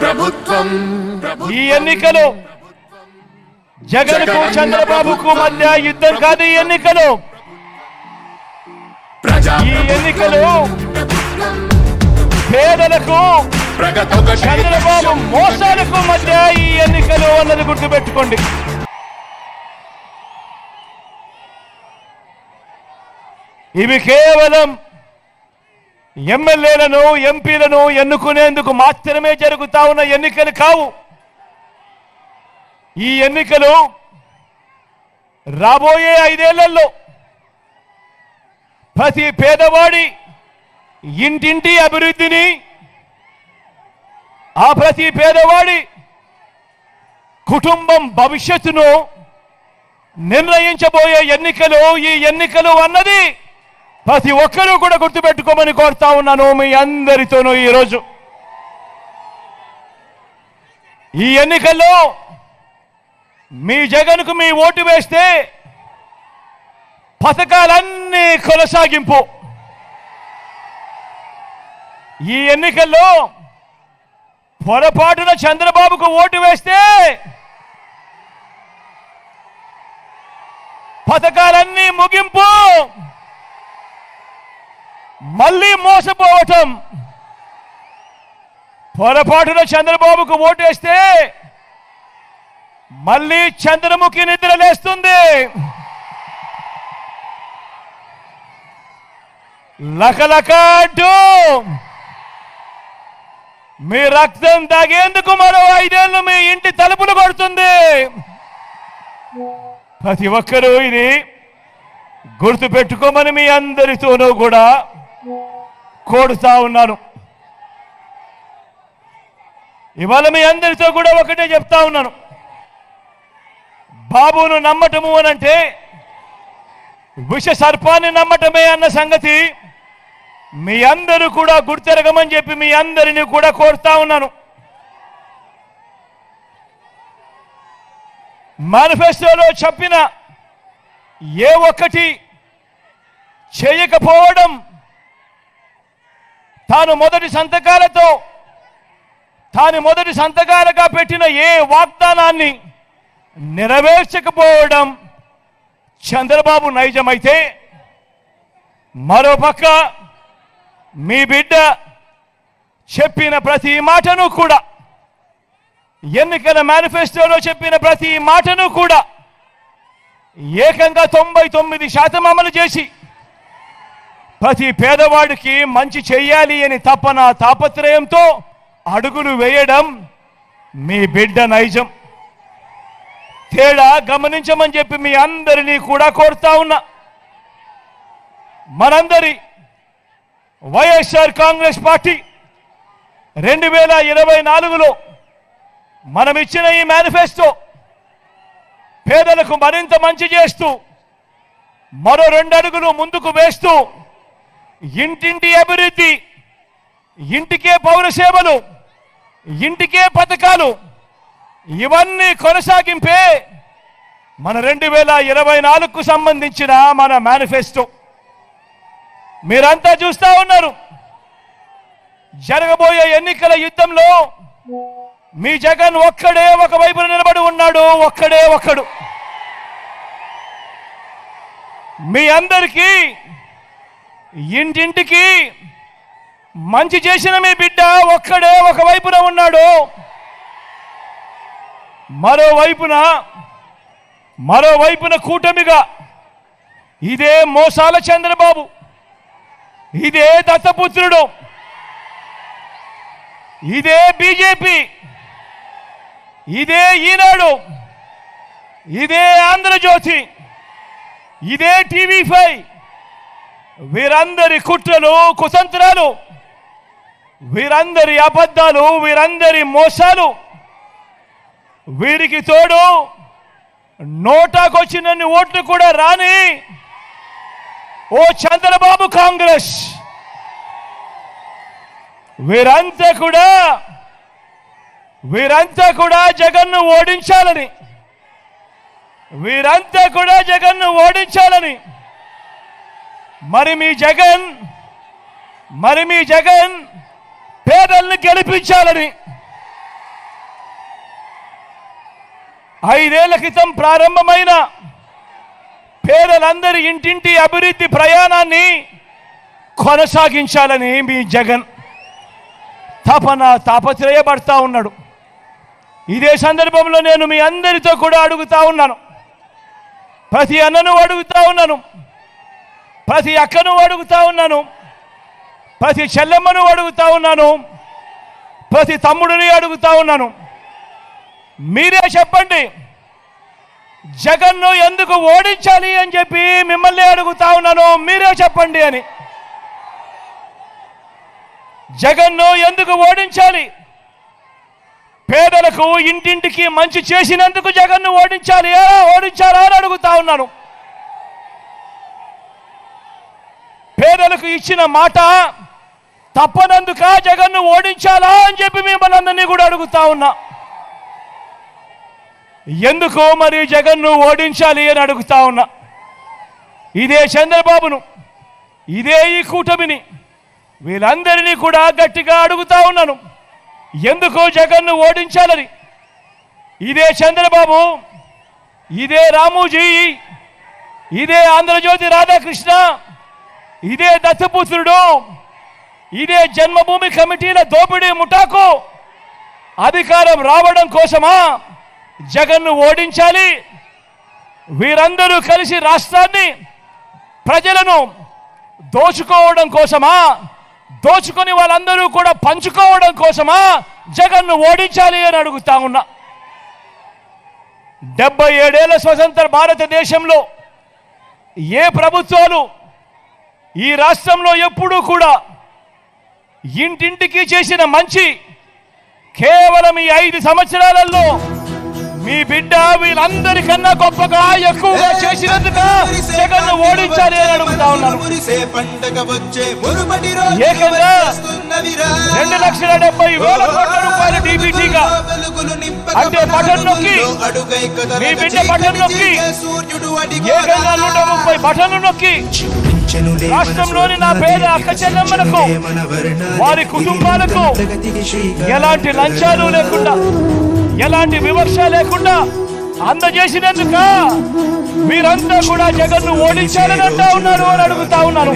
ప్రభుత్వం ఈ ఎన్నికలు జగన్కు చంద్రబాబుకు మధ్య యుద్ధం కాదు ఈ ఎన్నికలు. ఈ ఎన్నికలు పేదలకు చంద్రబాబు మోసాలకు మధ్య ఈ ఎన్నికలు అన్నది గుర్తుపెట్టుకోండి. ఇవి కేవలం ఎమ్మెల్యేలను ఎంపీలను ఎన్నుకునేందుకు మాత్రమే జరుగుతా ఉన్న ఎన్నికలు కావు. ఈ ఎన్నికలు రాబోయే ఐదేళ్ళలో ప్రతి పేదవాడి ఇంటింటి అభివృద్ధిని ఆ ప్రతి పేదవాడి కుటుంబం భవిష్యత్తును నిర్ణయించబోయే ఎన్నికలు ఈ ఎన్నికలు అన్నది ప్రతి ఒక్కరూ కూడా గుర్తుపెట్టుకోమని కోరుతా ఉన్నాను మీ అందరితోనూ ఈరోజు. ఈ ఎన్నికల్లో మీ జగన్కు మీ ఓటు వేస్తే పథకాలన్నీ కొనసాగింపు. ఈ ఎన్నికల్లో పొరపాటున చంద్రబాబుకు ఓటు వేస్తే పథకాలన్నీ ముగింపు. మళ్ళీ మోసపోవటం. పొరపాటున చంద్రబాబుకు ఓటేస్తే మళ్ళీ చంద్రముఖి నిద్ర లేస్తుంది. లకలక అంటూ మీ రక్తం తాగేందుకు మరో ఐదేళ్ళు మీ ఇంటి తలుపులు కొడుతుంది. ప్రతి ఒక్కరూ ఇది గుర్తు పెట్టుకోమని మీ అందరితోనూ కూడా కోరుతా ఉన్నాను. ఇవాళ మీ అందరితో కూడా ఒకటే చెప్తా ఉన్నాను. బాబును నమ్మటము అనంటే విష సర్పాన్ని నమ్మటమే అన్న సంగతి మీ అందరూ కూడా గుర్తెరగమని చెప్పి మీ అందరినీ కూడా కోరుతా ఉన్నాను. మేనిఫెస్టోలో చెప్పిన ఏ ఒక్కటి చేయకపోవడం తాను మొదటి సంతకాలతో తాను మొదటి సంతకాలుగా పెట్టిన ఏ వాగ్దానాన్ని నెరవేర్చకపోవడం చంద్రబాబు నైజమైతే మరోపక్క మీ బిడ్డ చెప్పిన ప్రతి మాటను కూడా ఎన్నికల మేనిఫెస్టోలో చెప్పిన ప్రతి మాటను కూడా ఏకంగా తొంభై తొమ్మిది శాతం అమలు చేసి ప్రతి పేదవాడికి మంచి చెయ్యాలి అని తపన తాపత్రయంతో అడుగులు వేయడం మీ బిడ్డ నైజం. తేడా గమనించమని చెప్పి మీ అందరినీ కూడా కోరుతా ఉన్నా. మనందరి వైఎస్ఆర్ కాంగ్రెస్ పార్టీ రెండు వేల ఇరవై నాలుగులో మనం ఇచ్చిన ఈ మేనిఫెస్టో పేదలకు మరింత మంచి చేస్తూ మరో రెండు అడుగులు ముందుకు వేస్తూ ఇంటింటి అభివృద్ధి ఇంటికే పౌరసేవలు ఇంటికే పథకాలు ఇవన్నీ కొనసాగింపే మన రెండు వేల ఇరవై నాలుగుకు సంబంధించిన మన మేనిఫెస్టో. మీరంతా చూస్తా ఉన్నారు. జరగబోయే ఎన్నికల యుద్ధంలో మీ జగన్ ఒక్కడే ఒక వైపున నిలబడి ఉన్నాడు ఒక్కడే ఒక్కడు మీ అందరికీ ఇంటింటికి మంచి చేసిన మీ బిడ్డ ఒక్కడే ఒక వైపున ఉన్నాడు. మరోవైపున మరోవైపున కూటమిగా. ఇదే మోసాల చంద్రబాబు. ఇదే దత్తపుత్రుడు. ఇదే బీజేపీ. ఇదే ఈనాడు. ఇదే ఆంధ్రజ్యోతి. ఇదే టీవీ ఫైవ్. వీరందరి కుట్రలు కుతంత్రాలు వీరందరి అబద్ధాలు వీరందరి మోసాలు వీరికి తోడు నోటాకొచ్చినన్ని ఓట్లు కూడా రాని ఓ చంద్రబాబు కాంగ్రెస్. వీరంతా కూడా వీరంతా కూడా జగన్ను ఓడించాలని వీరంతా కూడా జగన్ను ఓడించాలని మరి మీ జగన్ మరి మీ జగన్ పేదల్ని గెలిపించాలని. ఐదేళ్ళ క్రితం ప్రారంభమైన పేదలందరి ఇంటింటి అభివృద్ధి ప్రయాణాన్ని కొనసాగించాలని మీ జగన్. తపన తాపత్రయపడతా ఉన్నాడు. ఇదే సందర్భంలో నేను మీ అందరితో కూడా అడుగుతా ఉన్నాను. ప్రతి అన్నను అడుగుతా ఉన్నాను. ప్రతి అక్కను అడుగుతా ఉన్నాను. ప్రతి చెల్లెమ్మను అడుగుతా ఉన్నాను. ప్రతి తమ్ముడిని అడుగుతా ఉన్నాను. మీరే చెప్పండి జగన్ను ఎందుకు ఓడించాలి అని చెప్పి మిమ్మల్ని అడుగుతా ఉన్నాను. మీరే చెప్పండి అని. జగన్ను ఎందుకు ఓడించాలి? పేదలకు ఇంటింటికి మంచి చేసినందుకు జగన్ను ఓడించాలి. ఓడించారా అని అడుగుతా ఉన్నాను. పేదలకు ఇచ్చిన మాట తప్పనందుక జగన్ను ఓడించాలా అని చెప్పి మిమ్మల్ని అందరినీ కూడా అడుగుతా ఉన్నా. ఎందుకు మరి జగన్ను ఓడించాలి అని అడుగుతా ఉన్నా. ఇదే చంద్రబాబును ఇదే ఈ కూటమిని వీళ్ళందరినీ కూడా గట్టిగా అడుగుతా ఉన్నాను. ఎందుకు జగన్ను ఓడించాలని. ఇదే చంద్రబాబు ఇదే రామూజీ ఇదే ఆంధ్రజ్యోతి రాధాకృష్ణ ఇదే దత్తపుత్రుడు ఇదే జన్మభూమి కమిటీల దోపిడీ ముఠాకు అధికారం రావడం కోసమా జగన్ను ఓడించాలి? వీరందరూ కలిసి రాష్ట్రాన్ని ప్రజలను దోచుకోవడం కోసమా? దోచుకొని వాళ్ళందరూ కూడా పంచుకోవడం కోసమా జగన్ను ఓడించాలి అని అడుగుతా ఉన్నా. డెబ్బై ఏడేళ్ళ స్వతంత్ర భారతదేశంలో ఏ ప్రభుత్వాలు ఈ రాష్ట్రంలో ఎప్పుడూ కూడా ఇంటింటికి చేసిన మంచి కేవలం ఈ ఐదు సంవత్సరాలలో మీ బిడ్డ వీళ్ళందరికన్నా గొప్పగా ఎక్కువగా చేసినందుక జగన్ ఓడించాలి అని అడుగుతా ఉన్నాను ఏకంగా రెండు లక్షల డెబ్బై వేల కోట్ల రూపాయల డీబీటీగా అంటే బటన్ నొక్కి మీ బిడ్డ బటన్ నొక్కి ఏకంగా నూట ముప్పై బటన్లు నొక్కి రాష్ట్రంలోని నా పేద అక్క చెల్లెమ్మలకు వారి కుటుంబాలకు ఎలాంటి లంచాలు లేకుండా ఎలాంటి వివక్ష లేకుండా అందజేసినందుక మీరంతా కూడా జగన్ను ఓడించాలని అంటా ఉన్నారు అని అడుగుతా ఉన్నాను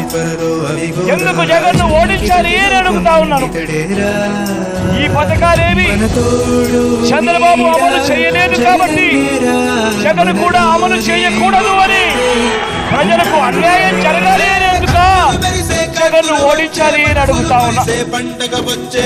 ఎందుకు జగన్ను ఓడించాలి అని అడుగుతా ఉన్నాను ఈ పథకాలేవి చంద్రబాబు అమలు చేయలేదు కాబట్టి జగన్ కూడా అమలు చేయకూడదు అని ప్రజలకు అన్యాయం జరగలేనందుకు జగన్ను ఓడించాలి అని అడుగుతా ఉన్నా. వచ్చే